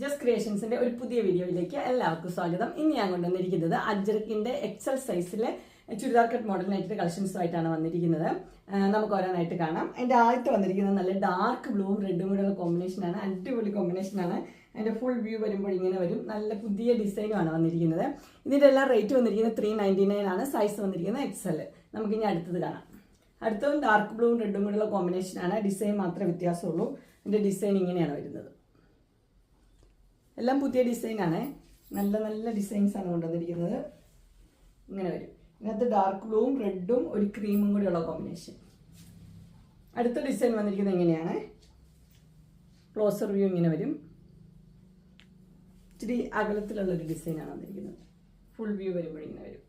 Just ക്രിയേഷൻസിന്റെ ഒരു പുതിയ വീഡിയോയിലേക്ക് എല്ലാവർക്കും സ്വാഗതം. ഇന്ന് ഞാൻ കൊണ്ടുവന്നിരിക്കുന്നത് അജ്രക്കിന്റെ എക്സൽ സൈസിലെ ചുരിദാർ കട്ട് മോഡലിനായിട്ട് കളക്ഷൻസുമായിട്ടാണ് വന്നിരിക്കുന്നത്. നമുക്ക് ഓരോന്നായിട്ട് കാണാം. അതിന്റെ ആദ്യത്തെ വന്നിരിക്കുന്നത് നല്ല ഡാർക്ക് ബ്ലൂവും റെഡും കൂടെയുള്ള കോമ്പിനേഷനാണ് അടിപൊളി കോമ്പിനേഷനാണ് അതിന്റെ ഫുൾ വ്യൂ വരുമ്പോൾ ഇങ്ങനെ വരും. നല്ല പുതിയ ഡിസൈനുമാണ് വന്നിരിക്കുന്നത്. ഇതിന്റെ എല്ലാം റേറ്റ് വന്നിരിക്കുന്നത് ത്രീ നയന്റി നയൻ ആണ്. സൈസ് വന്നിരിക്കുന്നത് എക്സൽ നമുക്ക് ഇനി അടുത്തത് കാണാം. അടുത്തതും ഡാർക്ക് ബ്ലൂവും റെഡും കൂടെയുള്ള കോമ്പിനേഷനാണ് ഡിസൈൻ മാത്രമേ വ്യത്യാസമുള്ളൂ. ഇതിന്റെ ഡിസൈൻ ഇങ്ങനെയാണ് വരുന്നത്. എല്ലാം പുതിയ ഡിസൈനാണ് നല്ല നല്ല ഡിസൈൻസ് ആണ് കൊണ്ടുവന്നിരിക്കുന്നത്. ഇങ്ങനെ വരും. ഇതിനകത്ത് ഡാർക്ക് ബ്ലൂവും റെഡും ഒരു ക്രീമും കൂടി ഉള്ള കോമ്പിനേഷൻ അടുത്ത ഡിസൈൻ വന്നിരിക്കുന്നത് എങ്ങനെയാണ്? ക്ലോസർ വ്യൂ ഇങ്ങനെ വരും. ഇച്ചിരി അകലത്തിലുള്ള ഒരു ഡിസൈനാണ് വന്നിരിക്കുന്നത്. ഫുൾ വ്യൂ വരുമ്പോൾ ഇങ്ങനെ വരും.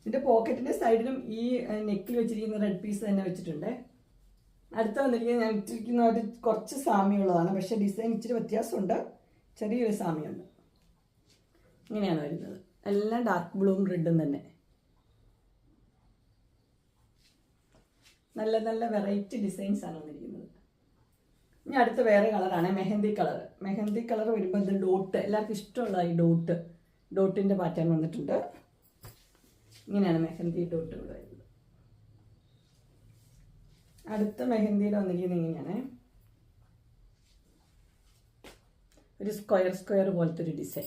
ഇതിന്റെ പോക്കറ്റിന്റെ സൈഡിലും ഈ നെക്കിൽ വെച്ചിരിക്കുന്ന റെഡ് പീസ് തന്നെ വെച്ചിട്ടുണ്ട്. അടുത്ത വന്നിരിക്കുന്നത് ഞാൻ ഇട്ടിരിക്കുന്ന ഒരു കുറച്ച് സാമ്യമുള്ളതാണ്. പക്ഷേ ഡിസൈൻ ഇച്ചിരി വ്യത്യാസമുണ്ട്. ചെറിയൊരു സാമ്യമുണ്ട്. ഇങ്ങനെയാണ് വരുന്നത്. എല്ലാം ഡാർക്ക് ബ്ലൂവും റെഡും തന്നെ. നല്ല നല്ല വെറൈറ്റി ഡിസൈൻസ് ആണ് വന്നിരിക്കുന്നത്. ഇനി അടുത്ത വേറെ കളറാണ് മെഹന്തി കളർ മെഹന്തി കളർ വരുമ്പോൾ ഇത് ഡോട്ട് എല്ലാവർക്കും ഇഷ്ടമുള്ള ഈ ഡോട്ട് ഡോട്ടിന്റെ പാറ്റേൺ വന്നിട്ടുണ്ട്. ഇങ്ങനെയാണ് മെഹന്തി ഡോട്ട് ഇവിടെ വരുന്നത്. അടുത്ത മെഹന്തിയിൽ വന്നിരിക്കുന്നത് ഇങ്ങനെയാണ്. ഒരു സ്ക്വയർ സ്ക്വയർ പോലത്തെ ഒരു ഡിസൈൻ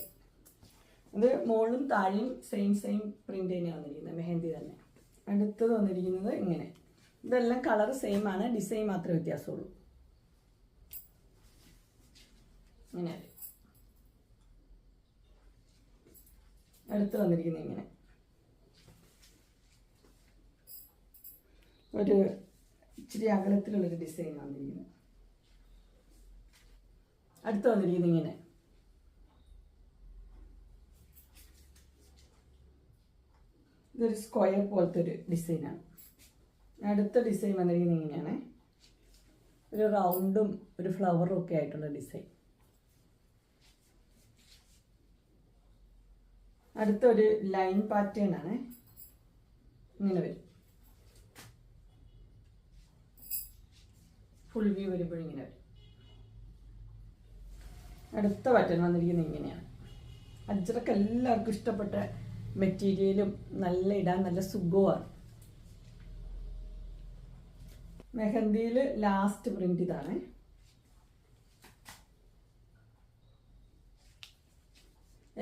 അത് മുകളിലും താഴെയും സെയിം സെയിം പ്രിന്റ് തന്നെയാണ് വന്നിരിക്കുന്നത് മെഹന്തി തന്നെ. അടുത്തത് വന്നിരിക്കുന്നത് ഇങ്ങനെ. ഇതെല്ലാം കളർ സെയിം ആണ് ഡിസൈൻ മാത്രമേ വ്യത്യാസമുള്ളൂ. ഇങ്ങനെ. അടുത്ത് വന്നിരിക്കുന്നത് ഇങ്ങനെ. ഒരു ഇച്ചിരി അകലത്തിലുള്ളൊരു ഡിസൈൻ വന്നിരിക്കുന്നത്. അടുത്ത് വന്നിരിക്കുന്നത് ഇങ്ങനെ. ഇതൊരു സ്ക്വയർ പോലത്തെ ഒരു ഡിസൈനാണ് അടുത്ത ഡിസൈൻ വന്നിരിക്കുന്നത് ഇങ്ങനെയാണ്. ഒരു റൗണ്ടും ഒരു ഫ്ലവറും ഒക്കെ ആയിട്ടുള്ള ഡിസൈൻ അടുത്തൊരു ലൈൻ പാറ്റേൺ ആണ്. ഇങ്ങനെ വരും. ഫുൾ വ്യൂ വരുമ്പോഴിങ്ങനെ വരും. അടുത്ത പാറ്റേൺ വന്നിരിക്കുന്നത് ഇങ്ങനെയാണ്. അജ്രക്ക് എല്ലാവർക്കും ഇഷ്ടപ്പെട്ട മെറ്റീരിയലും നല്ല ഇടാൻ നല്ല സുഖമാണ് മെഹന്തിയിൽ ലാസ്റ്റ് പ്രിന്റ് ഇതാണ്.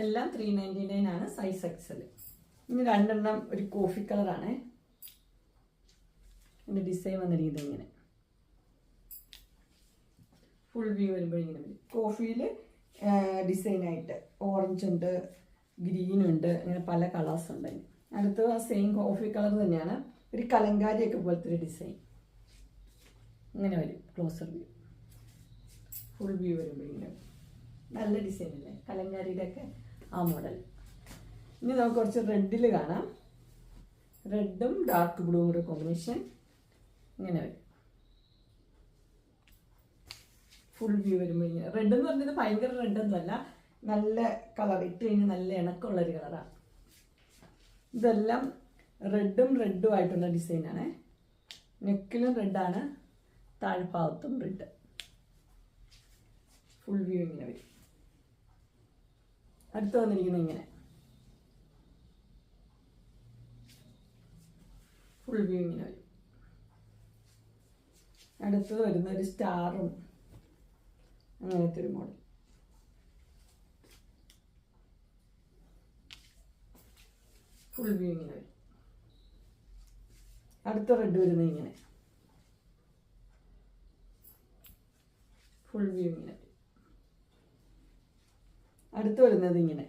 എല്ലാം ത്രീ നയന്റി നയൻ ആണ് സൈസ് എക്സൽ ഇനി രണ്ടെണ്ണം ഒരു കോഫി കളറാണ് എന്റെ ഡിസൈൻ വന്നിരിക്കുന്നത് ഇങ്ങനെ. ഫുൾ വ്യൂ വരുമ്പോൾ ഇങ്ങനെ വരും. കോഫിയിൽ ഡിസൈനായിട്ട് ഓറഞ്ച് ഉണ്ട് ഗ്രീൻ ഉണ്ട് അങ്ങനെ പല കളേഴ്സ് ഉണ്ട് അതിന്. അടുത്ത് ആ സെയിം കോഫി കളർ തന്നെയാണ് ഒരു കലങ്കാരിയൊക്കെ പോലത്തെ ഒരു ഡിസൈൻ ഇങ്ങനെ വരും ക്ലോസർ വ്യൂ ഫുൾ വ്യൂ വരുമ്പോൾ ഇങ്ങനെ നല്ല ഡിസൈൻ അല്ലേ? കലങ്കാരിയുടെ ഒക്കെ ആ മോഡൽ ഇനി നമുക്ക് കുറച്ച് റെഡിൽ കാണാം. റെഡും ഡാർക്ക് ബ്ലൂ കൂടെ കോമ്പിനേഷൻ ഇങ്ങനെ വരും. ഫുൾ വ്യൂ വരുമ്പോൾ ഇങ്ങനെ. റെഡ് എന്ന് പറഞ്ഞത് ഭയങ്കര റെഡ് നല്ല കളർ ഇട്ട് കഴിഞ്ഞാൽ നല്ല ഇണക്കമുള്ളൊരു കളറാണ് ഇതെല്ലാം റെഡും റെഡും ആയിട്ടുള്ള ഡിസൈനാണ് നെക്കിലും റെഡാണ് താഴ്ഭാഗത്തും റെഡ് ഫുൾ വ്യൂ ഇങ്ങനെ വരും. അടുത്ത് വന്നിരിക്കുന്നത് ഇങ്ങനെ. ഫുൾ വ്യൂ ഇങ്ങനെ വരും. അടുത്തത് വരുന്ന ഒരു സ്റ്റാറും അങ്ങനത്തെ ഒരു മോഡൽ ഫുൾ വ്യൂ ഇങ്ങനെ. വരും അടുത്ത റെഡ് വരുന്നത് ഇങ്ങനെ. ഫുൾ വ്യൂ ഇങ്ങനെ. അടുത്ത് വരുന്നത് ഇങ്ങനെ.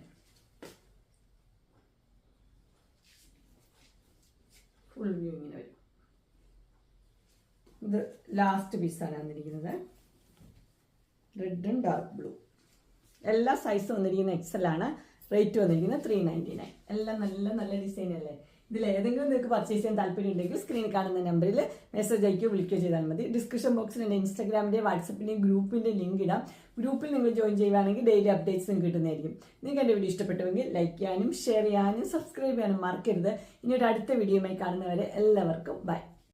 ഫുൾ വ്യൂ ഇങ്ങനെ വരും. ഇത് ലാസ്റ്റ് പീസാണ് വന്നിരിക്കുന്നത് റെഡും ഡാർക്ക് ബ്ലൂ എല്ലാ സൈസും വന്നിരിക്കുന്ന എക്സൽ ആണ്. റേറ്റ് വന്നിരിക്കുന്നത് ത്രീ നയന്റി നയൻ എല്ലാം നല്ല നല്ല ഡിസൈൻ അല്ലേ? ഇതിൽ ഏതെങ്കിലും നിങ്ങൾക്ക് പർച്ചേസ് ചെയ്യാൻ താല്പര്യം ഉണ്ടെങ്കിൽ സ്ക്രീനിൽ കാണുന്ന നമ്പറിൽ മെസ്സേജ് അയക്കുകയോ വിളിക്കുകയോ ചെയ്താൽ മതി. ഡിസ്ക്രിപ്ഷൻ ബോക്സിൽ എന്റെ ഇൻസ്റ്റാഗ്രാമിന്റെ വാട്സപ്പിന്റെയും ഗ്രൂപ്പിന്റെ ലിങ്ക് ഇടാം. ഗ്രൂപ്പിൽ നിങ്ങൾ ജോയിൻ ചെയ്യുകയാണെങ്കിൽ ഡെയിലി അപ്ഡേറ്റ്സും കിട്ടുന്നതായിരിക്കും. നിങ്ങൾക്ക് എന്റെ വീഡിയോ ഇഷ്ടപ്പെട്ടുവെങ്കിൽ ലൈക്ക് ചെയ്യാനും ഷെയർ ചെയ്യാനും സബ്സ്ക്രൈബ് ചെയ്യാനും മറക്കരുത്. ഇനി ഒരു അടുത്ത വീഡിയോയുമായി കാണുന്നവരെ എല്ലാവർക്കും ബൈ